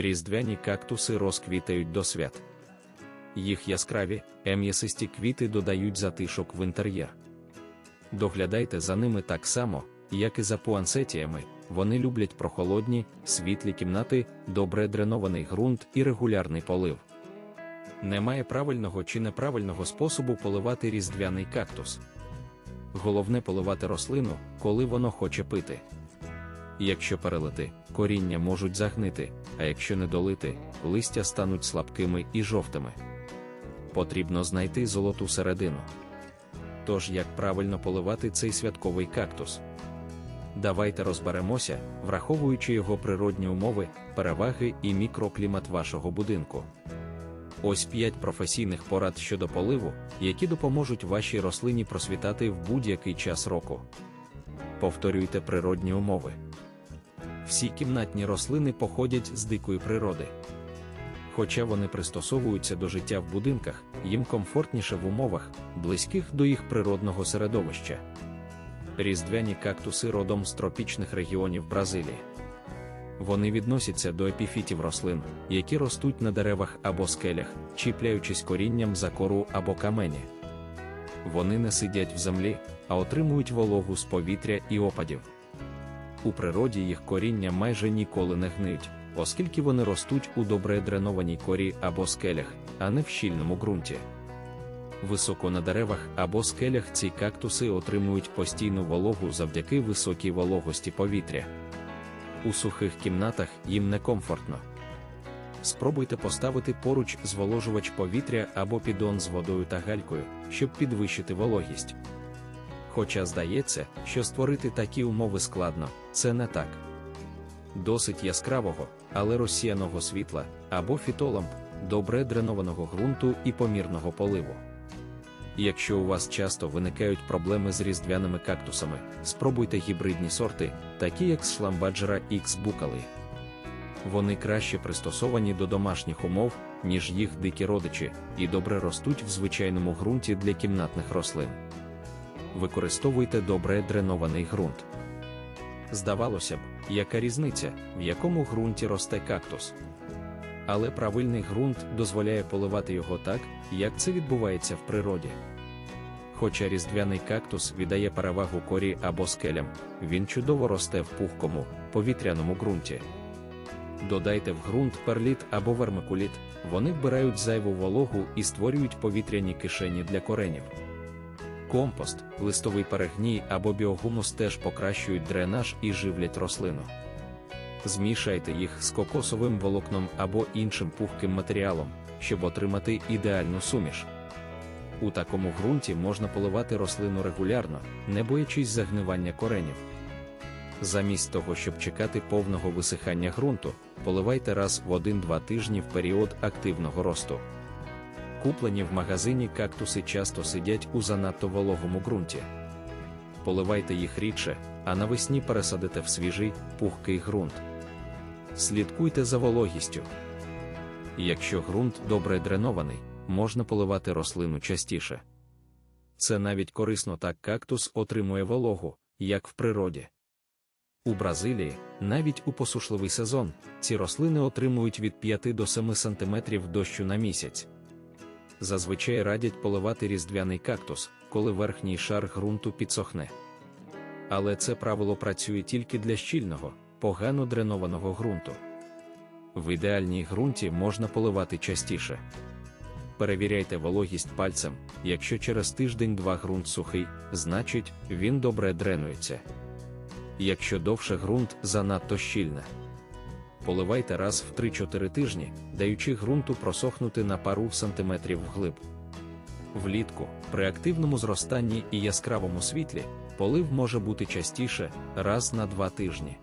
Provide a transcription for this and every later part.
Різдвяні кактуси розквітають до свят. Їх яскраві, ем'ясисті квіти додають затишок в інтер'єр. Доглядайте за ними так само, як і за пуансетіями, вони люблять прохолодні, світлі кімнати, добре дренований ґрунт і регулярний полив. Немає правильного чи неправильного способу поливати різдвяний кактус. Головне поливати рослину, коли воно хоче пити. Якщо перелити, коріння можуть загнити, а якщо не долити, листя стануть слабкими і жовтими. Потрібно знайти золоту середину. Тож, як правильно поливати цей святковий кактус? Давайте розберемося, враховуючи його природні умови, переваги і мікроклімат вашого будинку. Ось 5 професійних порад щодо поливу, які допоможуть вашій рослині просвітати в будь-який час року. Повторюйте природні умови. Всі кімнатні рослини походять з дикої природи. Хоча вони пристосовуються до життя в будинках, їм комфортніше в умовах, близьких до їх природного середовища. Різдвяні кактуси родом з тропічних регіонів Бразилії. Вони відносяться до епіфітів рослин, які ростуть на деревах або скелях, чіпляючись корінням за кору або камені. Вони не сидять в землі, а отримують вологу з повітря і опадів. У природі їх коріння майже ніколи не гниють, оскільки вони ростуть у добре дренованій корі або скелях, а не в щільному ґрунті. Високо на деревах або скелях ці кактуси отримують постійну вологу завдяки високій вологості повітря. У сухих кімнатах їм некомфортно. Спробуйте поставити поруч зволожувач повітря або підон з водою та галькою, щоб підвищити вологість. Хоча здається, що створити такі умови складно, це не так. Досить яскравого, але розсіяного світла або фітоламп, добре дренованого ґрунту і помірного поливу. Якщо у вас часто виникають проблеми з різдвяними кактусами, спробуйте гібридні сорти, такі як Шламбаджера X Букали. Вони краще пристосовані до домашніх умов, ніж їх дикі родичі, і добре ростуть в звичайному ґрунті для кімнатних рослин. Використовуйте добре дренований ґрунт. Здавалося б, яка різниця, в якому ґрунті росте кактус. Але правильний ґрунт дозволяє поливати його так, як це відбувається в природі. Хоча різдвяний кактус віддає перевагу корі або скелям, він чудово росте в пухкому, повітряному ґрунті. Додайте в ґрунт перліт або вермикуліт, вони вбирають зайву вологу і створюють повітряні кишені для коренів. Компост, листовий перегній або біогумус теж покращують дренаж і живлять рослину. Змішайте їх з кокосовим волокном або іншим пухким матеріалом, щоб отримати ідеальну суміш. У такому ґрунті можна поливати рослину регулярно, не боячись загнивання коренів. Замість того, щоб чекати повного висихання ґрунту, поливайте раз в 1-2 тижні в період активного росту. Куплені в магазині кактуси часто сидять у занадто вологому ґрунті. Поливайте їх рідше, а навесні пересадите в свіжий, пухкий ґрунт. Слідкуйте за вологістю. Якщо ґрунт добре дренований, можна поливати рослину частіше. Це навіть корисно так кактус отримує вологу, як в природі. У Бразилії, навіть у посушливий сезон, ці рослини отримують від 5 до 7 см дощу на місяць. Зазвичай радять поливати різдвяний кактус, коли верхній шар ґрунту підсохне. Але це правило працює тільки для щільного, погано дренованого ґрунту. В ідеальній ґрунті можна поливати частіше. Перевіряйте вологість пальцем, якщо через тиждень-два ґрунт сухий, значить, він добре дренується. Якщо довше ґрунт занадто щільне. Поливайте раз в 3-4 тижні, даючи ґрунту просохнути на пару сантиметрів вглиб. Влітку, при активному зростанні і яскравому світлі, полив може бути частіше раз на 2 тижні.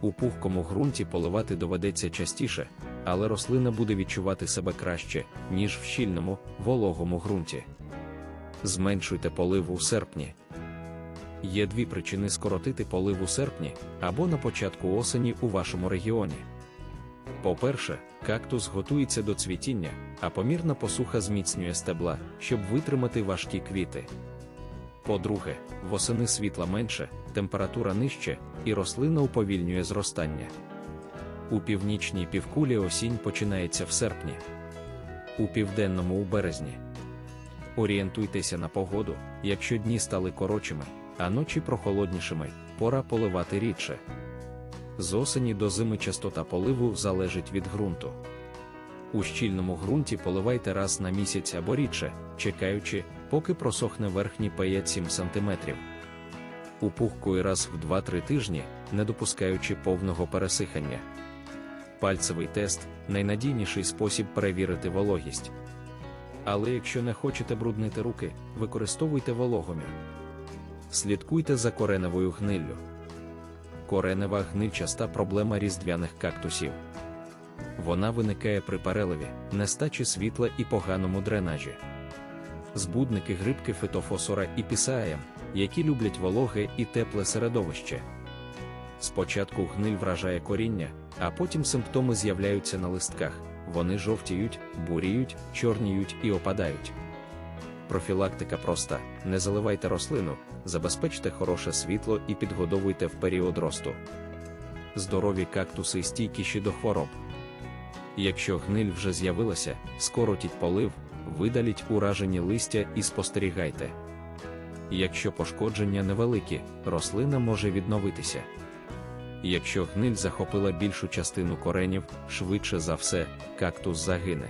У пухкому ґрунті поливати доведеться частіше, але рослина буде відчувати себе краще, ніж в щільному, вологому ґрунті. Зменшуйте полив у серпні. Є дві причини скоротити полив у серпні або на початку осені у вашому регіоні. По-перше, кактус готується до цвітіння, а помірна посуха зміцнює стебла, щоб витримати важкі квіти. По-друге, восени світла менше, температура нижче, і рослина уповільнює зростання. У північній півкулі осінь починається в серпні, у південному у березні. Орієнтуйтеся на погоду, якщо дні стали коротшими, а ночі прохолоднішими, пора поливати рідше. З осені до зими частота поливу залежить від ґрунту. У щільному ґрунті поливайте раз на місяць або рідше, чекаючи, поки просохне верхній 5-7 см. У раз в 2-3 тижні, не допускаючи повного пересихання. Пальцевий тест найнадійніший спосіб перевірити вологість. Але якщо не хочете бруднити руки, використовуйте вологомір. Слідкуйте за кореневою гниллю. Коренева гниль часта проблема різдвяних кактусів. Вона виникає при переливі, нестачі світла і поганому дренажі. Збудники грибки фитофосора і пісаєм, які люблять вологе і тепле середовище. Спочатку гниль вражає коріння, а потім симптоми з'являються на листках, вони жовтіють, буріють, чорніють і опадають. Профілактика проста: не заливайте рослину, забезпечте хороше світло і підгодовуйте в період росту. Здорові кактуси стійкіші до хвороб. Якщо гниль вже з'явилася, скоротіть полив, видаліть уражені листя і спостерігайте. Якщо пошкодження невеликі, рослина може відновитися. Якщо гниль захопила більшу частину коренів, швидше за все, кактус загине.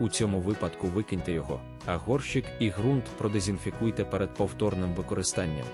У цьому випадку викиньте його, а горщик і ґрунт продезінфікуйте перед повторним використанням.